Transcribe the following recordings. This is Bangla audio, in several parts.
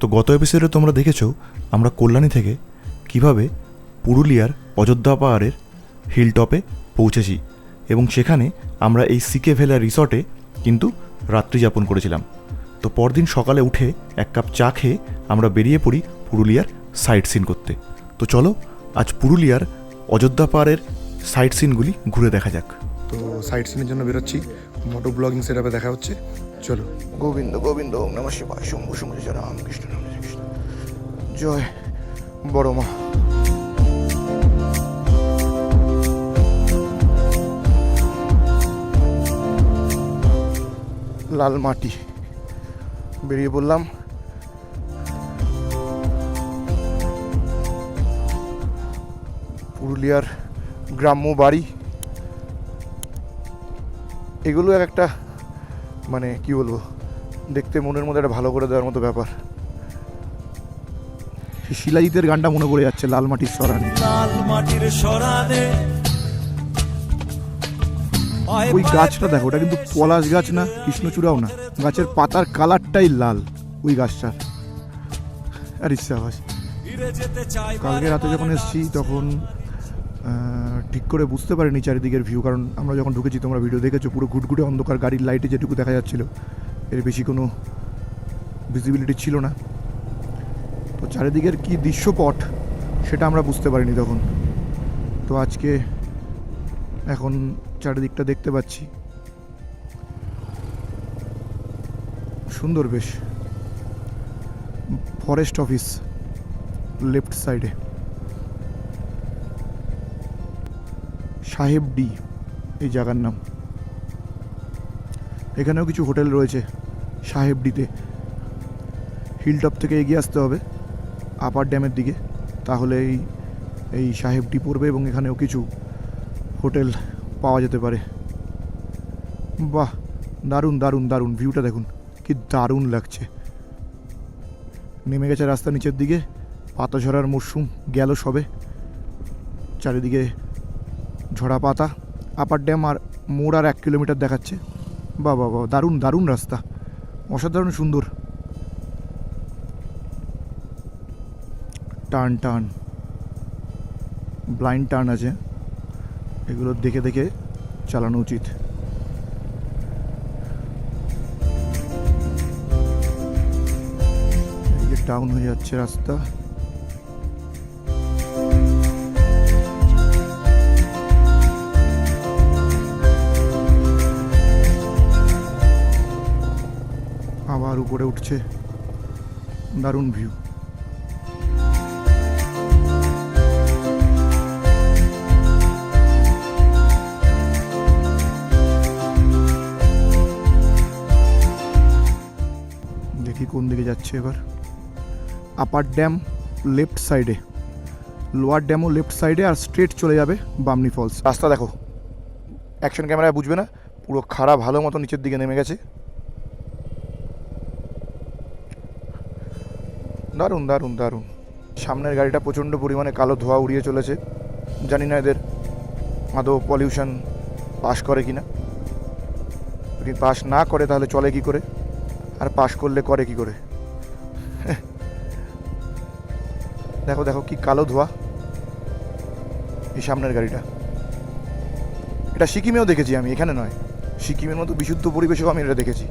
তো গত এপিসোডে তোমরা দেখেছ আমরা কল্যাণী থেকে কীভাবে পুরুলিয়ার অযোধ্যা পাহাড়ের হিলটপে পৌঁছেছি এবং সেখানে আমরা এই সিকে ভেলা রিসর্টে কিন্তু রাত্রি যাপন করেছিলাম। তো পরদিন সকালে উঠে এক কাপ চা খেয়ে আমরা বেরিয়ে পড়ি পুরুলিয়ার সাইট সিন করতে। তো চলো, আজ পুরুলিয়ার অযোধ্যা পাহাড়ের সাইট সিনগুলি ঘুরে দেখা যাক। তো সাইট সিনের জন্য বেরোচ্ছি। মোটো ব্লগিং সেটআপে দেখা হচ্ছে। চলো। গোবিন্দ গোবিন্দ, ওম নমঃ শিবায়। শম্ভু শম্ভু, জয় রামকৃষ্ণ রামকৃষ্ণ জয় বড় মা। লাল মাটি। বেরিয়ে পড়লাম। পুরুলিয়ার গ্রাম্য বাড়ি। এগুলো এক একটা মানে কি বলব দেখতে মনের মধ্যে একটা ভালো করে দেওয়ার মতো ব্যাপার। শিলাজিতের গানটা মনে পড়ে যাচ্ছে লাল মাটির সরানি লাল মাটির সরানে ওই গাছটা দেখো ওটা কিন্তু পলাশ গাছ না কৃষ্ণচূড়াও না। গাছের পাতার কালারটাই লাল ওই গাছটার। আর ইচ্ছা ফিরে যেতে চাই কালকে রাতে যখন এসেছি তখন ঠিক করে বুঝতে পারিনি চারিদিকের ভিউ কারণ আমরা যখন ঢুকেছি, তোমরা ভিডিও দেখেছ, পুরো ঘুটঘুটে অন্ধকার, গাড়ির লাইটে যেটুকু দেখা যাচ্ছিল, এর বেশি কোনো ভিজিবিলিটি ছিল না। তো চারিদিকের কী দৃশ্যপট, সেটা আমরা বুঝতে পারিনি তখন। তো আজকে এখন চারিদিকটা দেখতে পাচ্ছি। সুন্দর বেশ। ফরেস্ট অফিস লেফট সাইডে সাহেব ডি, এই জায়গার নাম। এখানেও কিছু হোটেল রয়েছে সাহেব ডিতে। হিলটপ থেকে এগিয়ে আসতে হবে, আপার ড্যামের দিকে। তাহলে এই এই সাহেব ডি পড়বে এবং এখানেও কিছু হোটেল পাওয়া যেতে পারে। বাহ, দারুণ দারুণ দারুণ ভিউটা দেখুন, কি দারুণ লাগছে। নেমে গেছে রাস্তা নিচের দিকে, পাতা ঝরার মরশুম গেল সবে। চারিদিকে ঝরা পাতা আপার ড্যাম আর মোড় আর এক কিলোমিটার দেখাচ্ছে। বা বা বা দারুণ দারুণ রাস্তা। অসাধারণ সুন্দর। টার্ন টার্ন ব্লাইন্ড টার্ন আছে। এগুলো দেখে দেখে চালানো উচিত। টাউন হয়ে যাচ্ছে রাস্তা। উপরে উঠছে। দারুণ ভিউ দেখি কোন দিকে যাচ্ছে এবার। আপার ড্যাম লেফট সাইডে লোয়ার ড্যামও লেফট সাইডে আর স্ট্রেট চলে যাবে বামনি ফলস রাস্তা দেখো। অ্যাকশন ক্যামেরায় বুঝবে না। পুরো খারাপ ভালো মতো নিচের দিকে নেমে গেছে। দারুণ দারুণ দারুণ। সামনের গাড়িটা প্রচণ্ড পরিমাণে কালো ধোঁয়া উড়িয়ে চলেছে। জানি না এদের আদৌ পলিউশন পাস করে কি না যদি পাস না করে তাহলে চলে কি করে? আর পাস করলে করে কি করে? দেখো দেখো কি কালো ধোঁয়া এই সামনের গাড়িটা। এটা সিকিমেও দেখেছি আমি, এখানে নয়। সিকিমের মতো বিশুদ্ধ পরিবেশেও আমি এটা দেখেছি।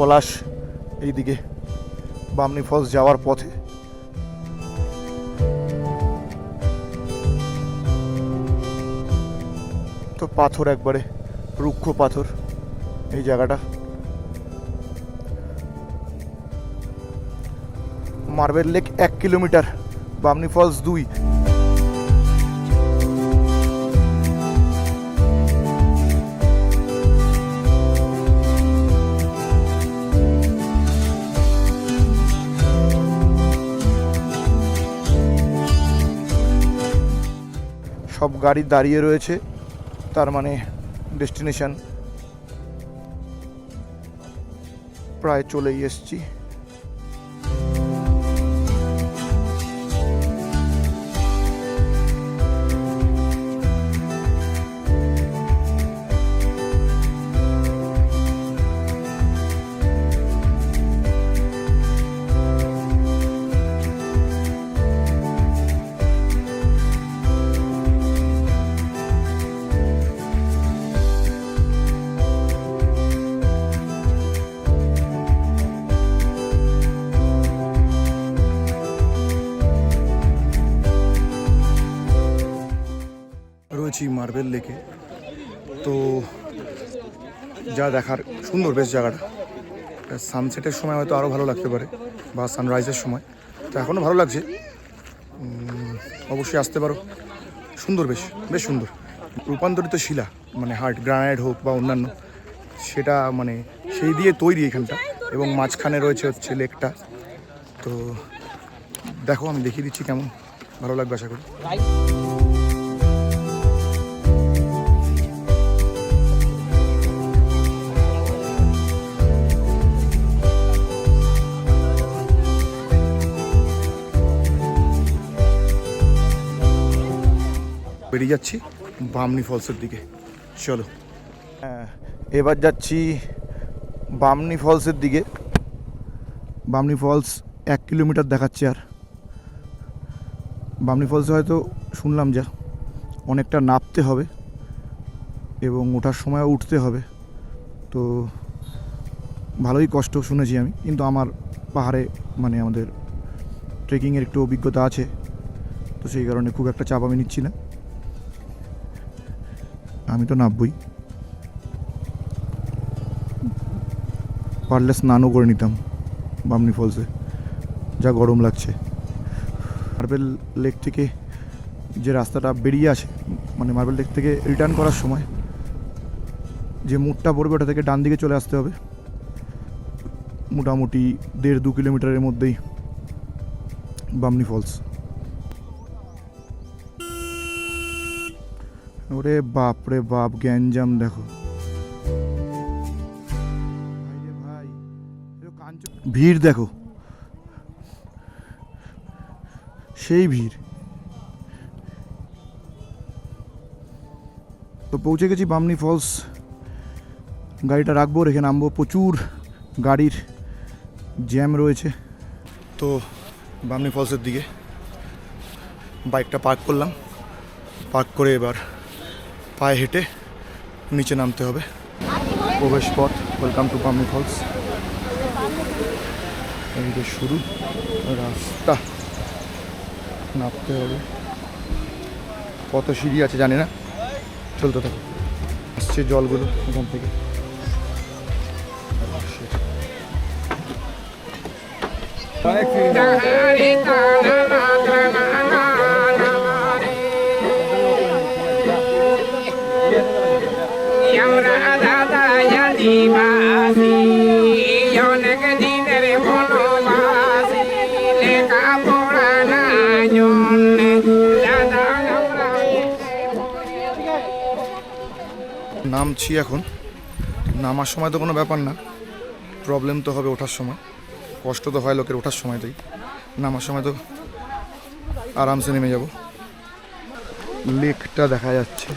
পলাশ এইদিকে বামনি ফলস যাওয়ার পথে। তো পাথর একবারে, রুক্ষ পাথর এই জায়গাটা। মার্বেল লেক এক কিলোমিটার, বামনি ফলস দুই। সব গাড়ি দাঁড়িয়ে রয়েছে তার মানে ডেস্টিনেশন। প্রায় চলেই এসছি। রয়েছি মার্বেল লেকে তো যা দেখার, সুন্দর বেশ জায়গাটা। সানসেটের সময় হয়তো আরও ভালো লাগতে পারে, বা সানরাইজের সময়। তো এখনও ভালো লাগছে। অবশ্যই আসতে পারো। সুন্দর বেশ বেশ সুন্দর। রূপান্তরিত শিলা মানে হার্ট গ্রানাইট হোক বা অন্যান্য, সেটা মানে সেই দিয়ে তৈরি এখানটা। এবং মাঝখানে রয়েছে হচ্ছে লেকটা। তো দেখো, আমি দেখিয়ে দিচ্ছি কেমন। ভালো লাগবে আশা করি। বেরিয়ে যাচ্ছি বামনি ফলসের দিকে। চলো। হ্যাঁ এবার যাচ্ছি বামনি ফলসের দিকে। বামনি ফলস এক কিলোমিটার দেখাচ্ছে আর। বামনি ফলসে হয়তো শুনলাম যা, অনেকটা নামতে হবে এবং ওঠার সময় উঠতে হবে। তো ভালোই কষ্ট শুনেছি আমি, কিন্তু আমার পাহাড়ে মানে আমাদের ট্রেকিংয়ের একটু অভিজ্ঞতা আছে, তো সেই কারণে খুব একটা চাপ আমি নিচ্ছি না। আমি তো নামবই। পারলে স্নানও করে নিতাম বামনি ফলসে। যা গরম লাগছে। মার্বেল লেক থেকে যে রাস্তাটা বেরিয়ে আসে মানে মার্বেল লেক থেকে রিটার্ন করার সময়, যে মুডটা পড়বে ওটা থেকে ডান দিকে চলে আসতে হবে। মোটামুটি দেড় দু কিলোমিটারের মধ্যেই বামনি ফলস। ওরে বাপ রে বাপ, গ্যাঞ্জাম দেখো। ভিড় দেখো। সেই ভিড়। তো পৌঁছে গেছি বামনি ফলস। গাড়িটা রাখব রেখে নামবো। প্রচুর গাড়ির জ্যাম রয়েছে। তো বামনি ফলসের দিকে বাইকটা পার্ক করলাম। পার্ক করে এবার পায়ে হেঁটে নিচে নামতে হবে। প্রবেশ পথ ওয়েলকাম টু পামনি ফলস এই যে শুরু রাস্তা। নামতে হবে। কত সিঁড়ি আছে জানি না। চলতে থাকো। আসছে জলগুলো এখান থেকে। আমরা নামছি এখন। নামার সময় তো কোনো ব্যাপার না। প্রবলেম তো হবে ওঠার সময়। কষ্ট তো হয় লোকের ওঠার সময়তেই নামার সময় তো আরামসে নেমে যাব। লেকটা দেখা যাচ্ছে।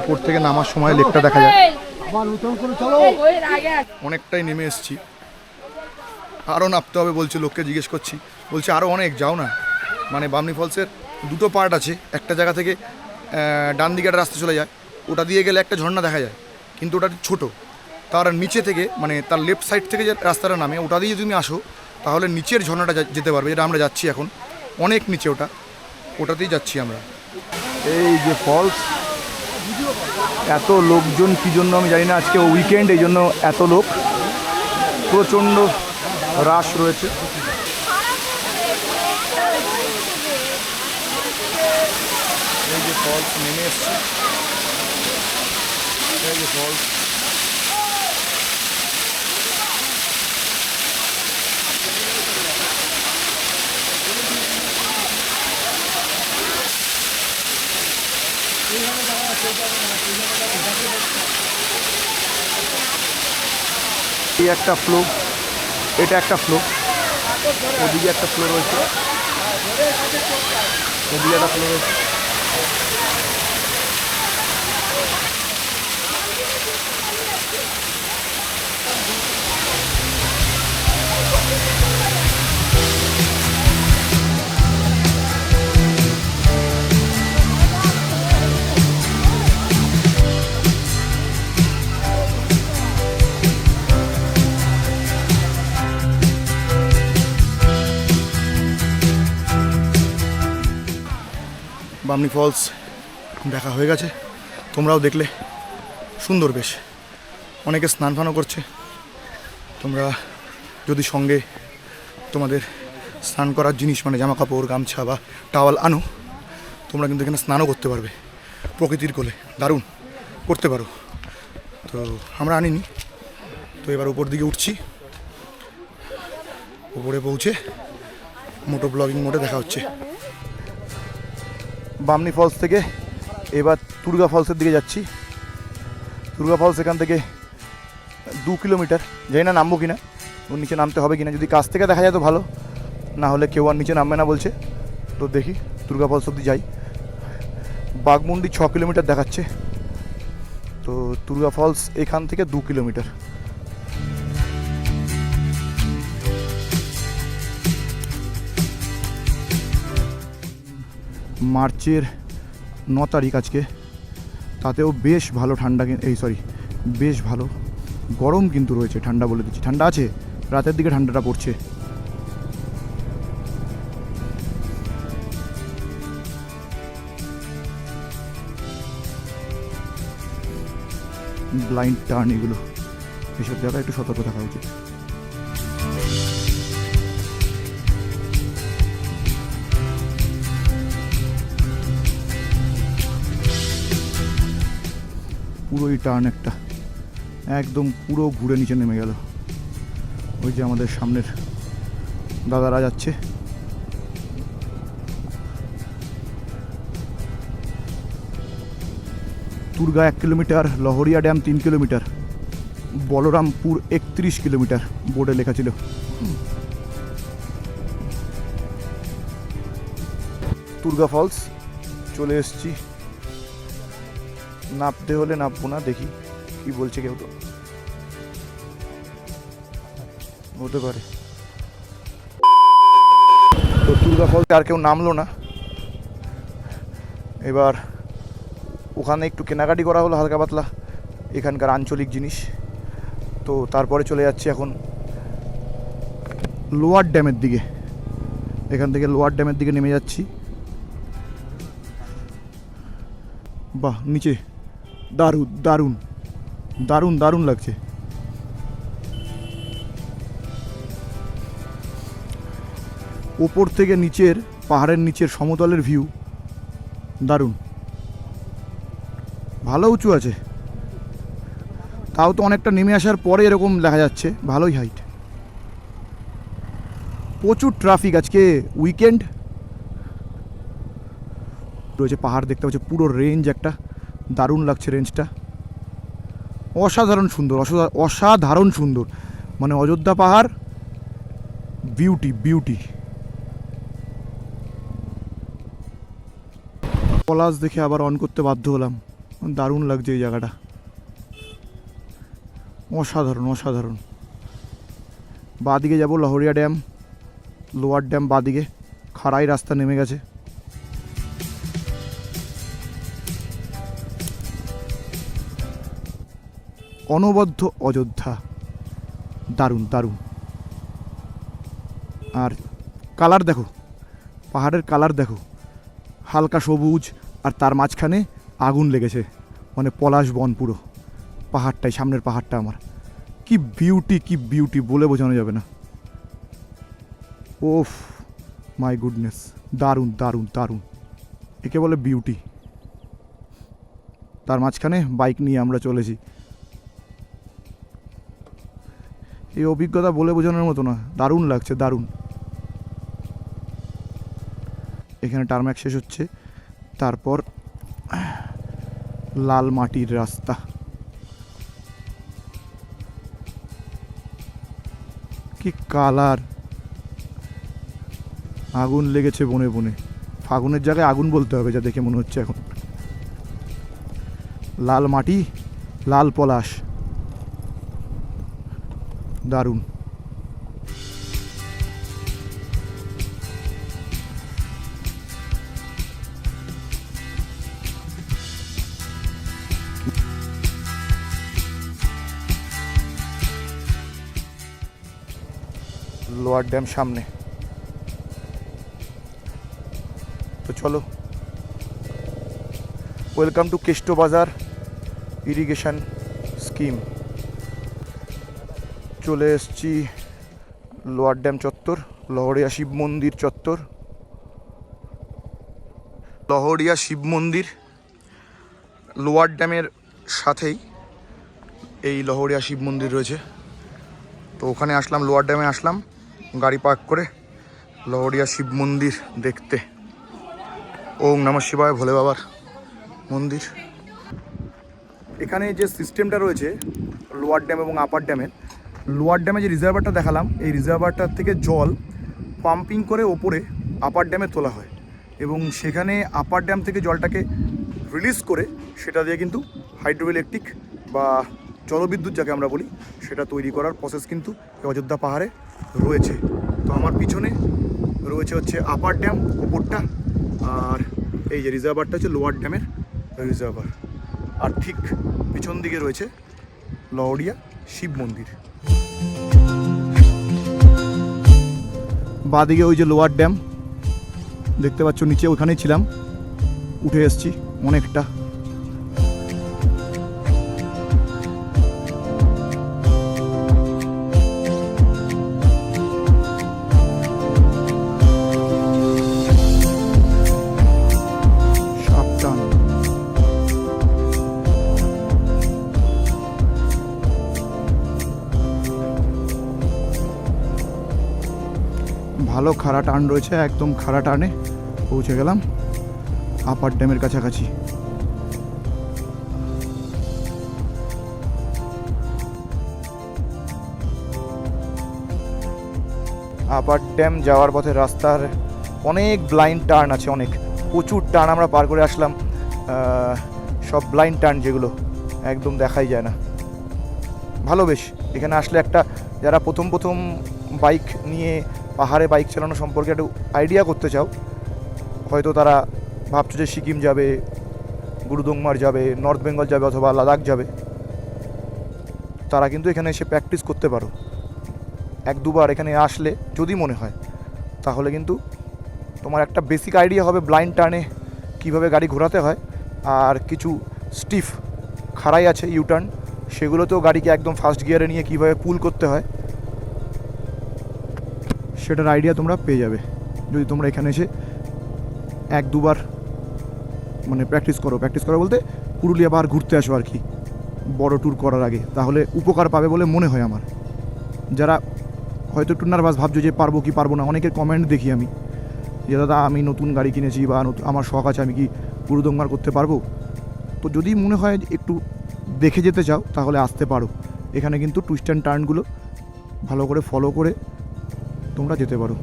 উপর থেকে নামার সময় লেকটা দেখা যায় অনেকটাই নেমে এসেছি। আরও নামতে হবে বলছে, লোককে জিজ্ঞেস করছি। বলছে আরও অনেক, যাও না। মানে বামনি ফলসের দুটো পার্ট আছে। একটা জায়গা থেকে ডান দিকে একটা রাস্তা চলে যায়। ওটা দিয়ে গেলে একটা ঝর্ণা দেখা যায়, কিন্তু ওটা ছোট। তার নিচে থেকে মানে তার লেফট সাইড থেকে যে রাস্তাটা নামে, ওটা দিয়ে তুমি আসো, তাহলে নিচের ঝর্ণাটা যেতে পারবে, যেটা আমরা যাচ্ছি এখন। অনেক নিচে ওটা, ওটাতেই যাচ্ছি আমরা। এই যে ফলস এত লোকজন কী জন্য আমি জানি না, আজকে উইকেন্ড এই জন্য এত লোক। প্রচণ্ড হ্রাস রয়েছে। এই যে ফলস নেমে এসছে। লাগে ফল এই একটা ফ্লো এটা একটা ফ্লো ওদিকে একটা ফ্লো রয়েছে। ওদিকে একটা ফ্লো রয়েছে। বামনি ফলস দেখা হয়ে গেছে। তোমরাও দেখলে। সুন্দর বেশ। অনেকে স্নান ফানও করছে। তোমরা যদি সঙ্গে তোমাদের স্নান করার জিনিস মানে জামা কাপড় গামছা বা টাওয়াল আনো, তোমরা কিন্তু এখানে স্নানও করতে পারবে। প্রকৃতির কোলে। দারুণ। করতে পারো। তো আমরা আনিনি। তো এবার উপর দিকে উঠছি। উপরে পৌঁছে মোটো ব্লগিং মোডে দেখা হচ্ছে। বামনি ফলস থেকে, এবার তুর্গা ফলসের দিকে যাচ্ছি। তুর্গা ফলস এখান থেকে দু কিলোমিটার। যাই না নামবো কিনা, ওর নিচে নামতে হবে কিনা। যদি কাছ থেকে দেখা যায় তো ভালো, না হলে কেউ আর নিচে নামবে না বলছে। তো দেখি, দুর্গা ফলস অব্দি যাই। বাগমুন্ডি ছ কিলোমিটার দেখাচ্ছে। তো দুর্গা ফলস এখান থেকে দু কিলোমিটার। মার্চের ন তারিখ আজকে। তাতেও বেশ ভালো ঠান্ডা এই সরি বেশ ভালো। গরম কিন্তু রয়েছে, ঠান্ডা বলে দিচ্ছি। ঠান্ডা আছে, রাতের দিকে ঠান্ডাটা পড়ছে। ব্লাইন্ড টার্ন এগুলো। এসব জায়গায় একটু সতর্ক থাকা উচিত। পুরোই টার্ন একটা। একদম পুরো ঘুরে নিচে নেমে গেল। ওই যে আমাদের সামনের দাদারা যাচ্ছে। তুর্গা এক কিলোমিটার, লহরিয়া ড্যাম তিন কিলোমিটার, বলরামপুর একত্রিশ কিলোমিটার, বোর্ডে লেখা ছিল। তুর্গা ফলস, চলে এসছি। নাপতে হলে নাপবো না, দেখি কি বলছে কেউ তো। হতে পারে তো দুর্গা ফলসে আর কেউ নামলো না। এবার ওখানে একটু কেনাকাটি করা হলো হালকা পাতলা, এখানকার আঞ্চলিক জিনিস। তো তারপরে চলে যাচ্ছি এখন লোয়ার ড্যামের দিকে। এখান থেকে লোয়ার ড্যামের দিকে নেমে যাচ্ছি। বাহ, নিচে। দারুণ দারুণ। দারুণ দারুণ লাগছে। ওপর থেকে নিচের, পাহাড়ের নিচের সমতলের ভিউ দারুণ। ভালো উঁচু আছে। তাও তো অনেকটা নেমে আসার পরে এরকম দেখা যাচ্ছে, ভালোই হাইট প্রচুর ট্রাফিক আজকে উইকেন্ড রয়েছে পাহাড়, দেখতে পাচ্ছি, পুরো রেঞ্জ একটা। দারুণ লাগছে রেঞ্জটা। অসাধারণ সুন্দর অসা- অসাধারণ সুন্দর। মানে অযোধ্যা পাহাড় বিউটি বিউটি পলাশ দেখে আবার অন করতে বাধ্য হলাম। দারুণ লাগছে এই জায়গাটা। অসাধারণ অসাধারণ। বাদিকে যাব, লহরিয়া ড্যাম, লোয়ার ড্যাম বাদিকে। খাড়াই রাস্তা নেমে গেছে। অনবদ্য অযোধ্যা। দারুণ দারুণ। আর কালার দেখো, পাহাড়ের কালার দেখো। হালকা সবুজ আর তার মাঝখানে আগুন লেগেছে মানে পলাশ বন পুরো। পাহাড়টাই, সামনের পাহাড়টা আমার। কি বিউটি কি বিউটি বলে বোঝানো যাবে না। ওফ মাই গুডনেস দারুণ দারুণ দারুণ। একে বলে বিউটি তার মাঝখানে বাইক নিয়ে আমরা চলেছি। এই অভিজ্ঞতা বলে বোঝানোর মতো না দারুণ লাগছে, দারুণ। এখানে টার্ম্যাক শেষ হচ্ছে। তারপর লাল মাটির রাস্তা। কি কালার আগুন লেগেছে বনে বনে। ফাগুনের জায়গায় আগুন বলতে হবে যা দেখে মনে হচ্ছে এখন। লাল মাটি, লাল পলাশ। দারুণ। লোয়ার ড্যাম সামনে। তো চলো। ওয়েলকাম টু কেষ্ট বাজার ইরিগেশন স্কিম চলে এসছি লোয়ার ড্যাম চত্বর, লহরিয়া শিব মন্দির চত্বর। লহরিয়া শিব মন্দির লোয়ার ড্যামের সাথেই এই লহরিয়া শিব মন্দির রয়েছে। তো ওখানে আসলাম, লোয়ার ড্যামে আসলাম, গাড়ি পার্ক করে লহরিয়া শিব মন্দির দেখতে। ওম নমঃ শিবায় ভোলে বাবার মন্দির। এখানে যে সিস্টেমটা রয়েছে, লোয়ার ড্যাম এবং আপার ড্যামের লোয়ার ড্যামে যে রিজার্ভারটা দেখালাম। এই রিজার্ভারটার থেকে জল পাম্পিং করে ওপরে আপার ড্যামে তোলা হয় এবং সেখানে আপার ড্যাম থেকে জলটাকে রিলিজ করে সেটা দিয়ে কিন্তু হাইড্রো ইলেকট্রিক বা জলবিদ্যুৎ যাকে আমরা বলি, সেটা তৈরি করার প্রসেস কিন্তু অযোধ্যা পাহাড়ে রয়েছে। তো আমার পিছনে রয়েছে হচ্ছে আপার ড্যাম ওপরটা আর এই যে রিজার্ভারটা হচ্ছে লোয়ার ড্যামের রিজার্ভার আর ঠিক পিছন দিকে রয়েছে লহরিয়া শিব মন্দির। বাদিকে ওই যে লোয়ার ড্যাম দেখতে পাচ্ছ নিচে ওখানেই ছিলাম। উঠে এসছি অনেকটা। ভালো খাড়া টান রয়েছে, একদম খাড়া টানে পৌঁছে গেলাম আপার ড্যামের কাছাকাছি। আপার ড্যাম যাওয়ার পথে রাস্তার অনেক ব্লাইন্ড টার্ন আছে, অনেক। প্রচুর টার্ন আমরা পার করে আসলাম সব ব্লাইন্ড টার্ন যেগুলো, একদম দেখাই যায় না। ভালো বেশ, এখানে আসলে একটা, যারা প্রথম প্রথম বাইক নিয়ে পাহাড়ে বাইক চালানো সম্পর্কে একটু আইডিয়া করতে চাও? হয়তো তারা ভাবছ যে সিকিম যাবে গুরুদংমার যাবে নর্থ বেঙ্গল যাবে অথবা লাদাখ যাবে। তারা কিন্তু এখানে এসে প্র্যাকটিস করতে পারো। এক দুবার এখানে আসলে যদি মনে হয়, তাহলে কিন্তু তোমার একটা বেসিক আইডিয়া হবে ব্লাইন্ড টার্নে কীভাবে গাড়ি ঘোরাতে হয়। আর কিছু স্টিফ খাড়াই আছে ইউটার্ন সেগুলোতেও গাড়িকে একদম ফার্স্ট গিয়ারে নিয়ে কীভাবে পুল করতে হয়। সেটার আইডিয়া তোমরা পেয়ে যাবে। যদি তোমরা এখানে এসে এক দুবার মানে প্র্যাকটিস করো। প্র্যাকটিস করো বলতে পুরুলিয়া বার ঘুরতে আসো আর কি। বড় ট্যুর করার আগে। তাহলে উপকার পাবে বলে মনে হয় আমার। যারা হয়তো একটু নার্ভাস ভাবছ যে পারব কি পারব না, অনেকের কমেন্ট দেখি আমি। যে, দাদা, আমি নতুন গাড়ি কিনেছি বা আমার শখ আছে, আমি কি গুরুদঙ্গার করতে পারব? তো যদি মনে হয় একটু দেখে যেতে চাও, তাহলে আসতে পারো। এখানে কিন্তু টুইস্ট অ্যান্ড টার্নগুলো ভালো করে ফলো করে তোমরা যেতে পারো।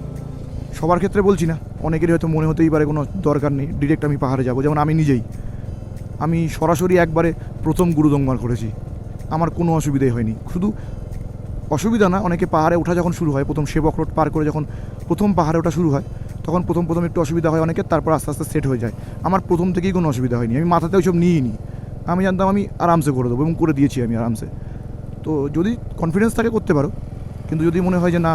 সবার ক্ষেত্রে বলছি না, অনেকেরই হয়তো মনে হতেই পারে কোনো দরকার নেই ডিরেক্ট আমি পাহাড়ে যাব, যেমন আমি নিজেই। আমি সরাসরি একবারে প্রথম গুরুদঙ্গার করেছি, আমার কোনো অসুবিধাই হয়নি। শুধু অসুবিধা না, অনেকে পাহাড়ে ওঠা যখন শুরু হয়, প্রথম সেবক রোড পার করে যখন প্রথম পাহাড়ে ওঠা শুরু হয়, তখন প্রথম প্রথম একটু অসুবিধা হয় অনেকের, তারপর আস্তে আস্তে সেট হয়ে যায়। আমার প্রথম থেকেই কোনো অসুবিধা হয়নি, আমি মাথাতে ওইসব নিয়েই নি আমি জানতাম আমি আরামসে করে দেবো এবং করে দিয়েছি আমি আরামসে। তো যদি কনফিডেন্স থাকে করতে পারো, কিন্তু যদি মনে হয় যে না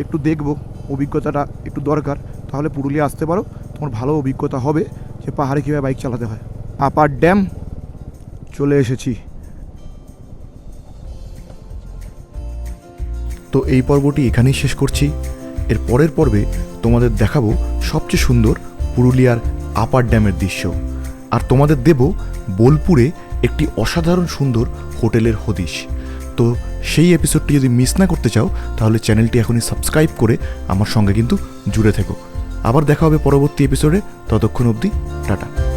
একটু দেখব, অভিজ্ঞতাটা একটু দরকার। তাহলে পুরুলিয়া আসতে পারো, তোমার ভালো অভিজ্ঞতা হবে যে পাহাড়ে কীভাবে বাইক চালাতে হয়। আপার ড্যাম, চলে এসেছি। তো এই পর্বটি এখানেই শেষ করছি। এর পরের পর্বে তোমাদের দেখাবো সবচেয়ে সুন্দর পুরুলিয়ার আপার ড্যামের দৃশ্য। আর তোমাদের দেব বোলপুরে একটি অসাধারণ সুন্দর হোটেলের হদিশ। তো সেই এপিসোডটি যদি মিস না করতে চাও, তাহলে চ্যানেলটি এখনই সাবস্ক্রাইব করে আমার সঙ্গে কিন্তু জুড়ে থেকো। আবার দেখা হবে পরবর্তী এপিসোডে ততক্ষণ অবধি, টাটা।